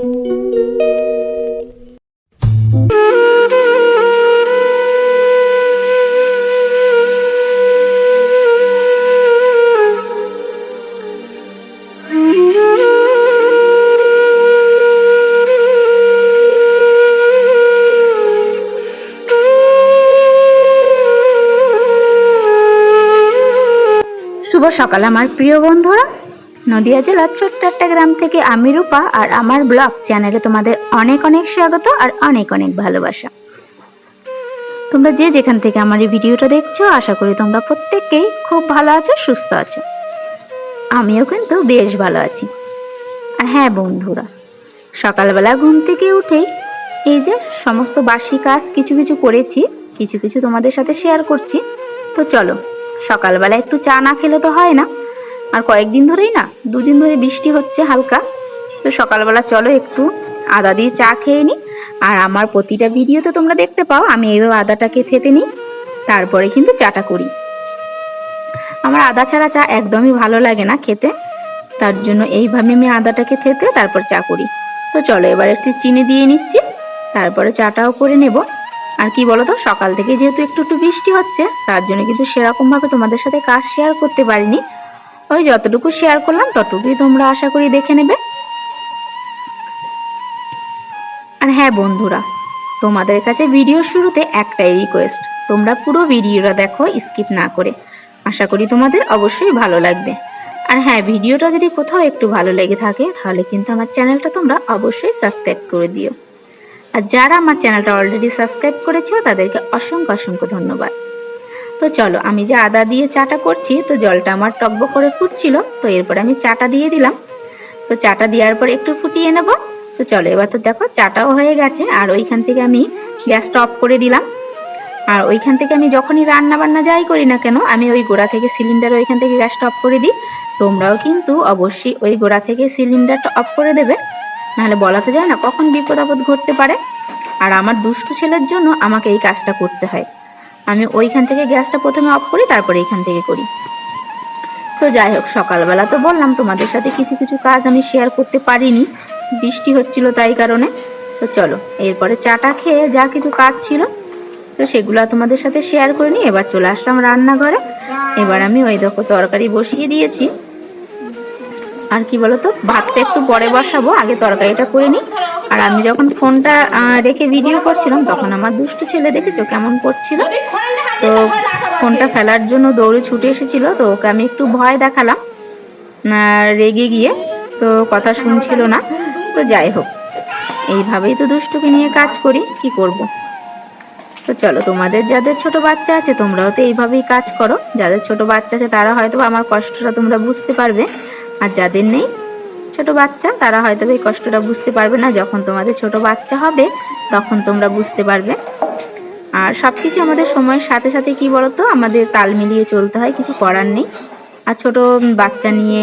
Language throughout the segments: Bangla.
শুভ সকাল আমার প্রিয় বন্ধুরা। নদিয়া জেলার ছোট্ট একটা গ্রাম থেকে আমি রূপা আর আমার ব্লগ চ্যানেলে তোমাদের অনেক অনেক স্বাগত আর অনেক অনেক ভালোবাসা। তোমরা যে যেখান থেকে আমার এই ভিডিওটা দেখছ, আশা করি তোমরা প্রত্যেককেই খুব ভালো আছো, সুস্থ আছো। আমিও কিন্তু বেশ ভালো আছি। আর হ্যাঁ বন্ধুরা, সকালবেলা ঘুম থেকে উঠেই এই যে সমস্ত বাসি কাজ কিছু কিছু করেছি, কিছু কিছু তোমাদের সাথে শেয়ার করছি। তো চলো, সকালবেলা একটু চা না খেলে তো হয় না। আর কয়েকদিন ধরেই না, দুদিন ধরে বৃষ্টি হচ্ছে হালকা। তো সকালবেলা চলো একটু আদা দিয়ে চা খেয়ে নিই আর আমার প্রতিটা ভিডিওতে তোমরা দেখতে পাও, আমি এইভাবে আদাটাকে থেতে নিই, তারপরে কিন্তু চাটা করি। আমার আদা ছাড়া চা একদমই ভালো লাগে না খেতে। তার জন্য এইভাবে আমি আদাটাকে থেতে তারপর চা করি। তো চলো এবার একটু চিনি দিয়ে নিচ্ছি, তারপরে চাটাও করে নেব। আর কি বলতো, সকাল থেকে যেহেতু একটু একটু বৃষ্টি হচ্ছে, তার জন্য কিন্তু সেরকমভাবে তোমাদের সাথে কাজ শেয়ার করতে পারিনি। ওই যতটুকু শেয়ার করলাম, ততটুকুই তোমরা আশা করি দেখে নেবে। আর হ্যাঁ বন্ধুরা, তোমাদের কাছে ভিডিও শুরুতে একটাই রিকোয়েস্ট তোমরা পুরো ভিডিওটা দেখো স্কিপ না করে। আশা করি তোমাদের অবশ্যই ভালো লাগবে। আর হ্যাঁ ভিডিওটা যদি কোথাও একটু ভালো লেগে থাকে, তাহলে কিন্তু আমার চ্যানেলটা তোমরা অবশ্যই সাবস্ক্রাইব করে দিও। আর যারা আমার চ্যানেলটা অলরেডি সাবস্ক্রাইব করেছ, তাদেরকে অসংখ্য অসংখ্য ধন্যবাদ। তো চলো, আমি যে আদা দিয়ে চাটা করছি, তো জলটা আমার টকবক করে ফুটছিল, তো এরপর আমি চাটা দিয়ে দিলাম। তো চাটা দেওয়ার পর একটু ফুটিয়ে নেব। তো চলো, এবার তো দেখো, চাটাও হয়ে গেছে, আর ওইখান থেকে আমি গ্যাসটা অফ করে দিলাম। আর ওইখান থেকে আমি যখনই রান্না বান্না যাই করি না কেন, আমি ওই গোড়া থেকে সিলিন্ডার ওইখান থেকে গ্যাসটা অফ করে দিই। তোমরাও কিন্তু অবশ্যই ওই গোড়া থেকে সিলিন্ডারটা অফ করে দেবে। নাহলে বলা তো যায় না কখন বিপদ আপদ ঘটতে পারে। আর আমার দুষ্টু ছেলের জন্য আমাকে এই কাজটা করতে হয়। আমি ওইখান থেকে গ্যাসটা প্রথমে অফ করি, তারপরে এখান থেকে করি। তো যাই হোক, সকালবেলা তো বললাম তোমাদের সাথে কিছু কিছু কাজ আমি শেয়ার করতে পারিনি। বৃষ্টি হচ্ছিল তাই কারণে। তো চলো, এরপরে চাটা খেয়ে যা কিছু কাজ ছিল, তো সেগুলো তোমাদের সাথে শেয়ার করে নিই। এবার চলে আসলাম রান্নাঘরে। এবার আমি ওই দেখো তরকারি বসিয়ে দিয়েছি। আর কি বলতো, ভাতটা একটু পরে বসাবো, আগে তরকারিটা করে নিই। আর আমি যখন ফোনটা রেখে ভিডিও করছিলাম তখন আমার দুষ্টু ছেলে দেখেছ কেমন করছিল? তো ফোনটা ফেলার জন্য দৌড়ে ছুটে এসেছিল তো ওকে আমি একটু ভয় দেখালাম। রেগে গিয়ে তো কথা শুনছিল না। তো যাই হোক এইভাবেই তো দুষ্টুকে নিয়ে কাজ করি কি করব। তো চলো তোমাদের যাদের ছোট বাচ্চা আছে তোমরাও তো এইভাবেই কাজ করো। যাদের ছোট বাচ্চা আছে তারা হয়তো আমার কষ্টটা তোমরা বুঝতে পারবে। আর যাদের নেই ছোট বাচ্চা, তারা হয়তো এই কষ্টটা বুঝতে পারবে না। যখন তোমাদের ছোট বাচ্চা হবে, তখন তোমরা বুঝতে পারবে। আর সব কিছু আমাদের সময়ের সাথে সাথে কি বলতো? আমাদের তাল মিলিয়ে চলতে হয়, কিছু করার নেই। আর ছোট বাচ্চা নিয়ে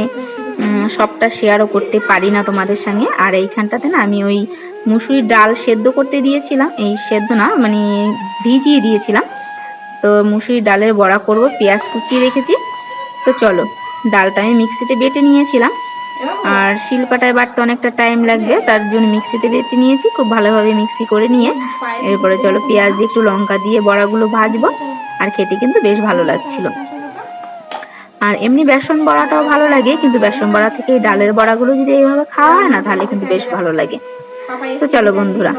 সবটা শেয়ারও করতে পারি না তোমাদের সঙ্গে। আর এইখানটাতে না আমি ওই মুসুরির ডাল সেদ্ধ করতে দিয়েছিলাম। এই সেদ্ধ না মানে ভিজিয়ে দিয়েছিলাম। তো মুসুরির ডালের বড়া করব, পেঁয়াজ কুচিয়ে রেখেছি। তো চলো, ডালটা আমি মিক্সিতে বেটে নিয়েছিলাম। আর শিলপাটায় বাটতে অনেকটা টাইম লাগবে, তার জন্য মিক্সিতে বেটে নিয়েছি, খুব ভালোভাবে মিক্সি করে নিয়ে। এরপরে চলো পেঁয়াজ দিয়ে একটু লঙ্কা দিয়ে বড়াগুলো ভাজবো, আর খেতে কিন্তু বেশ ভালো লাগছিল। আর এমনি বেসন বড়াটাও ভালো লাগে, কিন্তু বেসন বড়া থেকে ডালের বড়াগুলো যদি এইভাবে খাওয়া হয় না, তাহলে কিন্তু বেশ ভালো লাগে। তো চলো বন্ধুরা,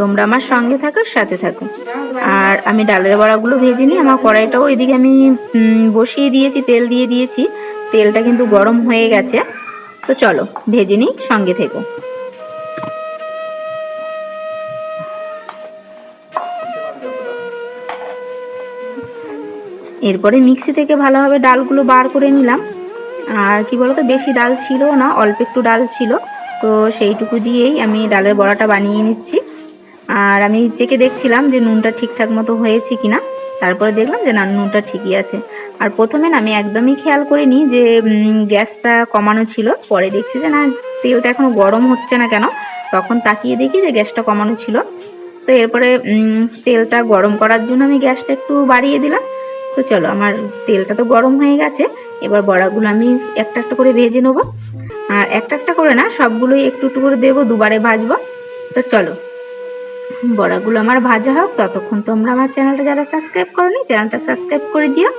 তোমরা আমার সঙ্গে থাকো, সাথে থাকো। আর আমি ডালের বড়াগুলো ভেজে নিই আমার কড়াইটাও এদিকে আমি বসিয়ে দিয়েছি, তেল দিয়ে দিয়েছি। তেলটা কিন্তু গরম হয়ে গেছে। তো চলো, ভেজে নিই, সঙ্গে থেকো। এরপরে মিক্সি থেকে ভালোভাবে ডালগুলো বার করে নিলাম। আর কি বলতো, বেশি ডাল ছিল না, অল্প একটু ডাল ছিল। তো সেইটুকু দিয়েই আমি ডালের বড়াটা বানিয়ে নিচ্ছি। আর আমি চেকে দেখছিলাম যে নুনটা ঠিকঠাক মতো হয়েছে কিনা। তারপরে দেখলাম যে না, নুনটা ঠিকই আছে। আর প্রথমে না আমি একদমই খেয়াল করিনি যে গ্যাসটা কমানো ছিল। পরে দেখছি যে না, তেলটা এখনও গরম হচ্ছে না কেন? তখন তাকিয়ে দেখি যে গ্যাসটা কমানো ছিল। তো এরপরে তেলটা গরম করার জন্য আমি গ্যাসটা একটু বাড়িয়ে দিলাম। তো চলো, আমার তেলটা তো গরম হয়ে গেছে। এবার বড়াগুলো আমি একটা একটা করে ভেজে নেব। আর একটা একটা করে না, সবগুলোই একটু একটু করে দেবো, দুবারে ভাজবো। তো চলো, বড়াগুলো আমার ভাজা হোক। ততক্ষণ তোমরা আমার চ্যানেলটা যারা সাবস্ক্রাইব করনি, চ্যানেলটা সাবস্ক্রাইব করে দিও।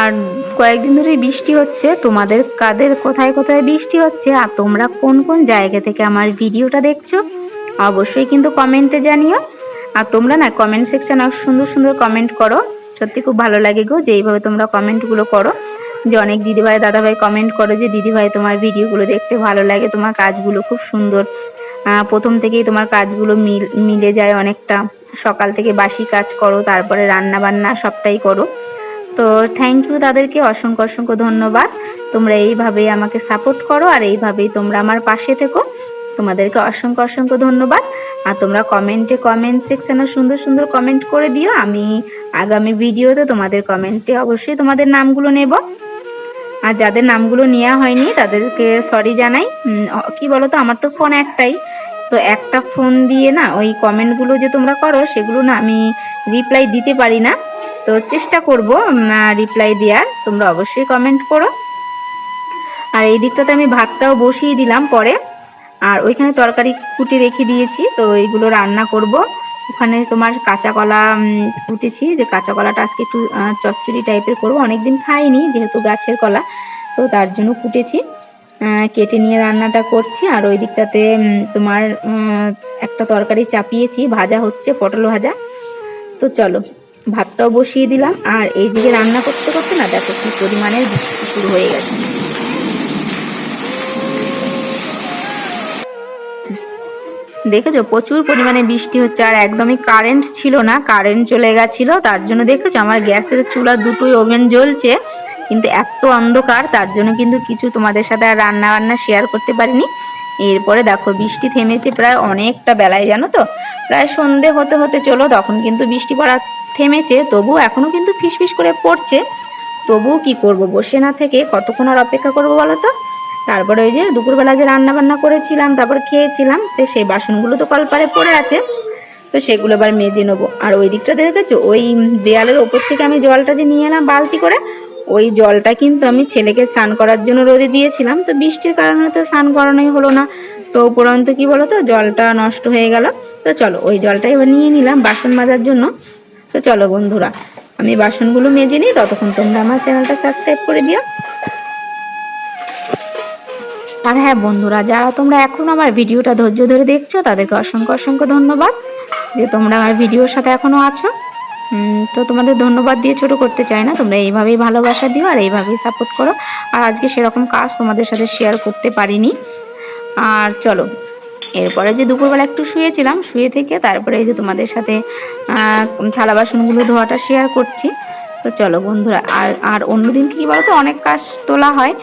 আর কয়েকদিন ধরে বৃষ্টি হচ্ছে, তোমাদের কাদের কোথায় কোথায় বৃষ্টি হচ্ছে, আর তোমরা কোন কোন জায়গা থেকে আমার ভিডিওটা দেখছ, অবশ্যই কিন্তু কমেন্টে জানিও। আর তোমরা না কমেন্ট সেকশনে সুন্দর সুন্দর কমেন্ট করো, সত্যি খুব ভালো লাগে গো যে এইভাবে তোমরা কমেন্টগুলো করো। যে অনেক দিদিভাই, দাদাভাই কমেন্ট করো যে, দিদিভাই, তোমার ভিডিওগুলো দেখতে ভালো লাগে, তোমার কাজগুলো খুব সুন্দর। প্রথম থেকেই তোমার কাজগুলো মিল, মিলে যায় অনেকটা। সকাল থেকে বাসি কাজ করো, তারপরে রান্না বান্না সবটাই করো। তো থ্যাংক ইউ তাদেরকে অসংখ্য অসংখ্য ধন্যবাদ। তোমরা এইভাবেই আমাকে সাপোর্ট করো আর এইভাবেই তোমরা আমার পাশে থেকো। তোমাদেরকে অসংখ্য অসংখ্য ধন্যবাদ। আর তোমরা কমেন্টে কমেন্ট সেকশনে সুন্দর সুন্দর কমেন্ট করে দিও। আমি আগামী ভিডিওতে তোমাদের কমেন্টে অবশ্যই তোমাদের নামগুলো নেব। আর যাদের নামগুলো নেওয়া হয়নি, তাদেরকে সরি জানাই। কি বলো তো আমার তো ফোন একটাই। তো একটা ফোন দিয়ে না, ওই কমেন্টগুলো যে তোমরা করো, সেগুলো না আমি রিপ্লাই দিতে পারি না। তো চেষ্টা করব রিপ্লাই দেওয়ার। তোমরা অবশ্যই কমেন্ট করো। আর এই দিকটাতে আমি ভাতটাও বসিয়ে দিলাম পরে। আর ওইখানে তরকারি কুটি রেখে দিয়েছি, তো এইগুলো রান্না করব। ওখানে তোমার কাঁচা কলা কুটেছি। যে কাঁচা কলাটা আজকে একটু চচ্চড়ি টাইপের করব। অনেকদিন খাইনি, যেহেতু গাছের কলা, তো তার জন্য কুটেছি। কেটে নিয়ে রান্নাটা করছি। আর ওই দিকটাতে তোমার একটা তরকারি চাপিয়েছি। ভাজা হচ্ছে, পটল ভাজা। তো চলো। ভাতটাও বসিয়ে দিলাম, আর এই দিকে রান্না করতে করতে না, দেখো কি পরিমাণে বৃষ্টি শুরু হয়ে গেছে। দেখেছ? প্রচুর পরিমাণে বৃষ্টি হচ্ছে, আর একদমই কারেন্ট ছিল না কারেন্ট চলে গেছিল, তার জন্য দেখেছ? আমার গ্যাসের চুলা দুটোই ওভেন জ্বলছে, কিন্তু এত অন্ধকার, তার জন্য কিন্তু কিছু তোমাদের সাথে আর রান্না বান্না শেয়ার করতে পারিনি। এরপরে দেখো, বৃষ্টি থেমেছে প্রায় অনেকটা বেলায়, জানো তো? প্রায় সন্ধে হতে হতে চলো, তখন কিন্তু বৃষ্টি পড়া থেমেছে তবু এখনও কিন্তু ফিসফিস করে পড়ছে। তবুও কি করব, বসে না থেকে কতক্ষণ আর অপেক্ষা করব বলো তো? তারপরে ওই যে দুপুরবেলা যে রান্না বান্না করেছিলাম, তারপর খেয়েছিলাম, তো সেই বাসনগুলো তো কলপারে পড়ে আছে। তো সেগুলো এবার মেজে নেব। আর ওই দিকটা দেখেছ? ওই দেয়ালের ওপর থেকে আমি জলটা যে নিয়ে এলাম বালতি করে, ওই জলটা কিন্তু আমি ছেলেকে স্নান করার জন্য রোদে দিয়েছিলাম। তো বৃষ্টির কারণে তো স্নান করানোই হলো না। তো উপরন্ত কি বলো তো? জলটা নষ্ট হয়ে গেল। তো চলো, ওই জলটা এবার নিয়ে নিলাম বাসন মাজার জন্য। তো চলো বন্ধুরা, আমি বাসনগুলো মেজে নিই, ততক্ষণ তোমরা আমার চ্যানেলটা সাবস্ক্রাইব করে দিও। আর হ্যাঁ বন্ধুরা, যারা তোমরা এখন আমার ভিডিওটা ধৈর্য ধরে দেখছ, তাদেরকে অসংখ্য অসংখ্য ধন্যবাদ যে তোমরা আমার ভিডিওর সাথে এখনও আছো। তো তোমাদের ধন্যবাদ দিয়ে ছোট করতে চাই না, তোমরা এইভাবেই ভালোবাসা দিও আর এইভাবেই সাপোর্ট করো। আর আজকে সেরকম কাজ তোমাদের সাথে শেয়ার করতে পারিনি। আর চলো এরপরে যে দুপুরবেলা একটু শুয়েছিলাম, শুয়ে থেকে তারপরে এই যে তোমাদের সাথে থালা বাসনগুলো ধোয়াটা শেয়ার করছি। তো চলো বন্ধুরা, আর আর অন্যদিন কি বলতো, অনেক কাজ তোলা হয়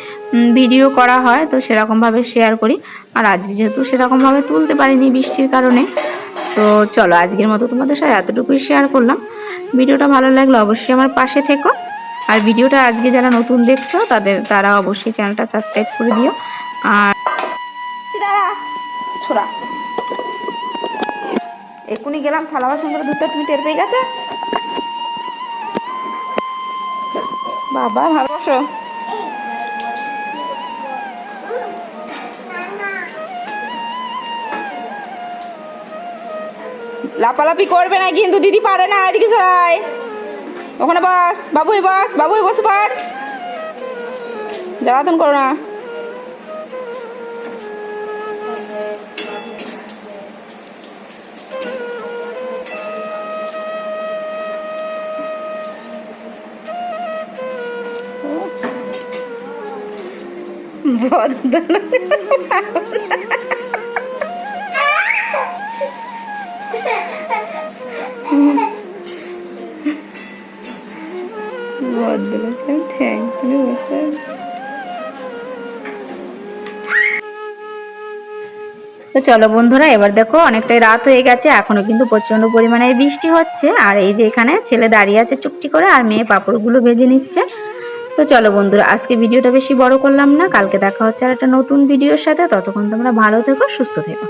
ভিডিও করা হয়, তো সেরকমভাবে শেয়ার করি। আর আজকে যেহেতু সেরকমভাবে তুলতে পারিনি বৃষ্টির কারণে, তো চলো আজকের মতো তোমাদের সাথে এতটুকুই শেয়ার করলাম। ভিডিওটা ভালো লাগলে অবশ্যই আমার পাশে থেকো। আর ভিডিওটা আজকে যারা নতুন দেখছ, তাদের, তারা অবশ্যই চ্যানেলটা সাবস্ক্রাইব করে দিও। আর ছোড়া। এক্ষুনি গেলাম, থালা বাসন করে ধুতে তুমি টের পেয়ে গেছো? বাবা ভালোবাসো লাপালাপি করবে না কিন্তু, দিদি পারে না, এদিকে সবাই ওখানে বাস, বাবুই বাস, বাবুই বসে পার জ্বালাতন করো না। ভদ্রলোকের ঠ্যাংগুলো বসে তো চলো বন্ধুরা, এবার দেখো অনেকটাই রাত হয়ে গেছে, এখনও কিন্তু প্রচণ্ড পরিমাণে বৃষ্টি হচ্ছে, আর এই যে এখানে ছেলে দাঁড়িয়ে আছে চুপটি করে, আর মেয়ে পাপড়গুলো ভেজে নিচ্ছে। তো চলো বন্ধুরা, আজকে ভিডিওটা বেশি বড় করলাম না, কালকে দেখা হচ্ছে আর একটা নতুন ভিডিওর সাথে, ততক্ষণ তোমরা ভালো থেকো, সুস্থ থেকো।